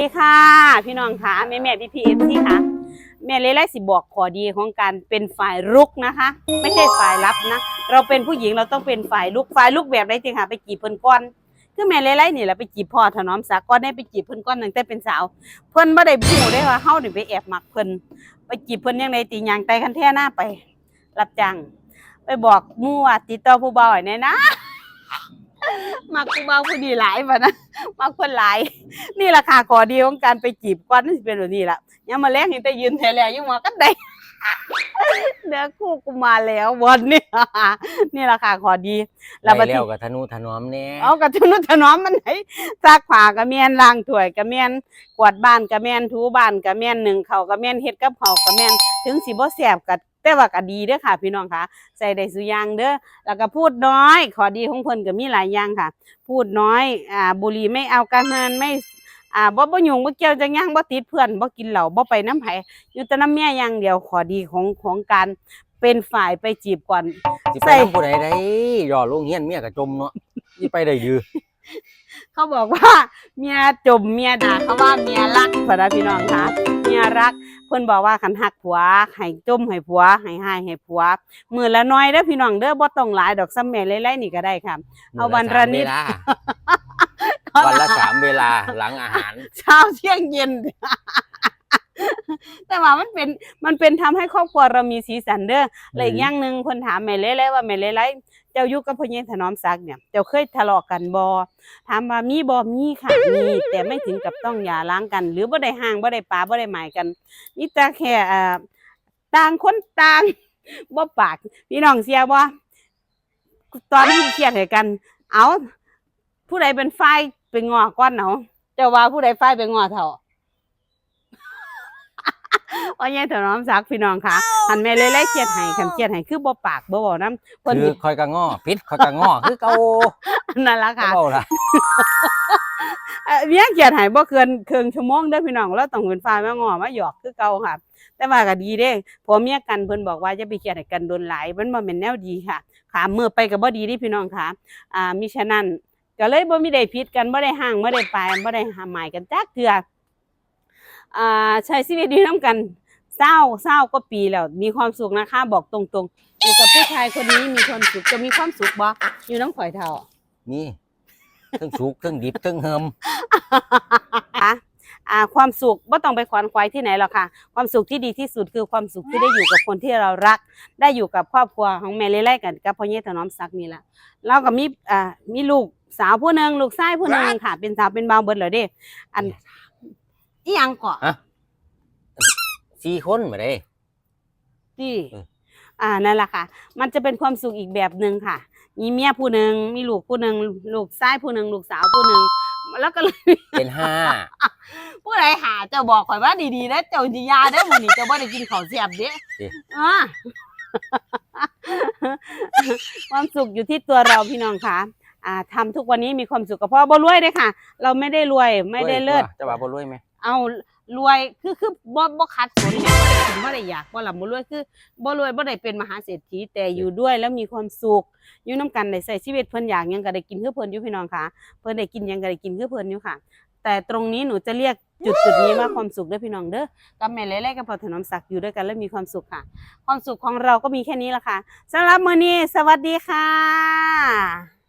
สวัสดีค่ะ พี่น้องค่ะแม่แม่พี่พีเอฟซีค่ะ แม่เลยไล่สิบอกขอดีของการเป็นฝ่ายรุกนะคะ ไม่ใช่ฝ่ายรับนะ เราเป็นผู้หญิงเราต้องเป็นฝ่ายลุกฝ่ายลุกแบบไรจริงค่ะ ไปจีบเพิ่นก้อนคือแม่เลยไล่นี่แหละไปจีบพ่อถนอมสาก้อนได้ไปจีบเพิ่นก้อนตั้งแต่เป็นสาว เพิ่นบ่ได้พูดได้ว่าเฮานี่ไปแอบหมักเพิ่นไปจีบเพิ่นยังไงตียางไตคันแท่หน้าไป รับจ้างไปบอกมู่ว่าติดต่อผู้บ่าวห้แน่นะ มักผู้บ่าวผู้ดีหลายบ่นะมักเพิ่นหลาย นี่แหละค่ะขอดีของการไปจีบก้อนนี่สิเป็นแบบนี้ล่ะยังมาแลกเห็นแต่ยืนแถแล้วยังมากันได้เนื้อคู่กูมาแล้ววันนี้นี่แหละค่ะขอดีแล้วบัดแล้นี้วกับธนูถนอมเนี่ยเอากระทุนถนอมมันไหนซักผ้าก็แม่นล้างถ้วยก็แม่นกวาดบ้านก็แม่นถูบ้านก็แม่นหนึ่งเขาวก็แม่นเฮ็ดกับเขาวก็แม่นถึงสิบ่แซ่บก็ แต่ว่าก็ดีเด้อค่ะ พี่น้องค่ะ ใส่ได้สุอย่างเด้อแล้วก็พูดน้อย ขอดีของเพิ่นก็มีหลายอย่างค่ะ พูดน้อยอ่าบุหรี่ไม่เอาการเงินไม่อ่าบ่บ่ยุ่งบ่เกี่ยวจังหยังบ่ติดเพื่อนบ่กินเหล้าบ่ไปน้ำไผอยู่แต่น้ำเมียอย่างเดียวขอดีของของการเป็นฝ่ายไปจีบก่อนสิใส่ไปทำผู้ใดได้ย่อลงเฮียนเมียก็จมเนาะนี่ไปได้ยือเขาบอกว่า เมียจมเมียด่าเขาว่าเมียรักพอนะพี่น้องคะเมียรัก เพิ่นบอกว่าคันหักผัวให้จมให้ผัวให้หายให้ผัวมือละน้อยเด้อพี่น้องเด้อบ่ต้องหลายดอกซ้ำแม่ไล่ๆนี่ก็ได้ค่ะ เอาวันละนิดมื้อละสามเวลาวันละสามเวลาหลังอาหาร เช้าเที่ยงเย็น แต่ว่ามันเป็นมันเป็นทำให้ครอบครัวเรามีสีสันเด้อและอีกอย่างหนึ่งเพิ่นถามแม่เล่ๆว่าแม่เล่ๆเจ้าอยู่กับพ่อใหญ่ถนอมศักดิ์เนี่ยเจ้าเคยทะเลาะกันบ่ถามว่ามีบ่มีค่ะมีแต่ไม่ถึงกับต้องหย่าร้างกัน หรือบ่ได้ห่างบ่ได้ปาบ่ได้หมายกันมีแต่แค่อ่าต่างคนต่างบ่ปาก พี่น้องเสียบ่ตอนที่เครียดให้กัน เอาผู้ใดเป็นฝ่ายเป็นงอก่อนเนาะเจ้าว่าผู้ใดฝ่ายเป็นงอเท่า ว่าไงเถอะน้องซักพี่น้องคะหันแม่เลยไล่เครียดให้คันเครียดให้คือบ่ปากบ่เว้านำเพิ่นคือคอยกะง้อพิษคอยกะง้อคือเก่านั่นล่ะก็ค่ะเว้าล่ะเอ่อเมียเครียดให้บ่เกินครึ่งชั่วโมงเด้อพี่น้องเราต้องเป็นฝ่ายมางอมาหยอกคือเก่าค่ะ แต่ว่าก็ดีเด้ผัวเมียกันเพิ่นบอกว่าอย่าไปเครียดให้กันโดนหลายมันบ่แม่นแนวดีค่ะขามือไปก็บ่ดีเดิพี่น้องค่ะ อ่ามิฉะนั้นก็เลยบ่มีได้ผิดกันบ่ได้ห่างบ่ได้ปายบ่ได้หาหมายกันจักเทื่ออ่าใช้ชีวิตดีนํกัน เศร้าเศร้าก็ปีแล้ว มีความสุขนะคะ บอกตรงๆ อยู่กับผู้ชายคนนี้มีความสุขจะมีความสุขบ่อยู่น้ำข่อยเท่านี่ทั้งสุกทั้งดิบทั้งเฮิมคะอ่าความสุขไม่ต้องไปขวนขวายที่ไหนหรอกค่ะ ความสุขที่ดีที่สุดคือความสุขที่ได้อยู่กับคนที่เรารัก ได้อยู่กับครอบครัวของแม่เล่ๆกันกับพ่อเย่ถนอมศักดิ์นี่แหละเราก็มีอ่ามีลูกสาวผู้หนึ่งลูกชายผู้หนึ่งค่ะ เป็นสาวเป็นบ่าวเบิดเลยเด้อันอีหยังเกาะ สี่คนมาได้ที่เอออ่านั่นแหละค่ะ มันจะเป็นความสุขอีกแบบหนึ่งค่ะ มีเมียผู้หนึ่งมีลูกผู้หนึ่งลูกชายผู้หนึ่งลูกสาวผู้หนึ่งแล้วก็เลยเป็นห้าผู้ใดหาเจ้าบอกข่อยว่าดีๆนะเจ้าจิยาได้อมื้อนี้เจ้าบ่ได้กินข้าวเสียบเด้สิอ่าความสุขอยู่ที่ตัวเราพี่น้องค่ะอ่าทำทุกวันนี้มีความสุขกับพ่อบ่รวยเด้อค่ะ เราไม่ได้รวยไม่ได้เลิศจะว่าบ่รวยไหม เอารวยคือคือบ่บ่คัดสนแม่บ่ได้ถึงบ่ได้อยากบ่ล่ะบ่รวยคือบ่รวยบ่ได้เป็นมหาเศรษฐีแต่อยู่ด้วยแล้วมีความสุขอยู่นํกันได้ใช้ชีวิตเพิ่นอยากยังก็ได้กินคือเพิ่นอยู่พี่น้องค่ะ เพิ่นได้กินยังก็ได้กินคือเพิ่นอยู่ค่ะ แต่ตรงนี้หนูจะเรียกจุดจุดนี้ว่าความสุขเด้อพี่น้องเด้อกับแม่เล่ๆกับพ่อถนอมศักดิ์อยู่ด้วยกันแล้วมีความสุขค่ะ ความสุขของเราก็มีแค่นี้ละค่ะสำหรับมื้อนี้สวัสดีค่ะ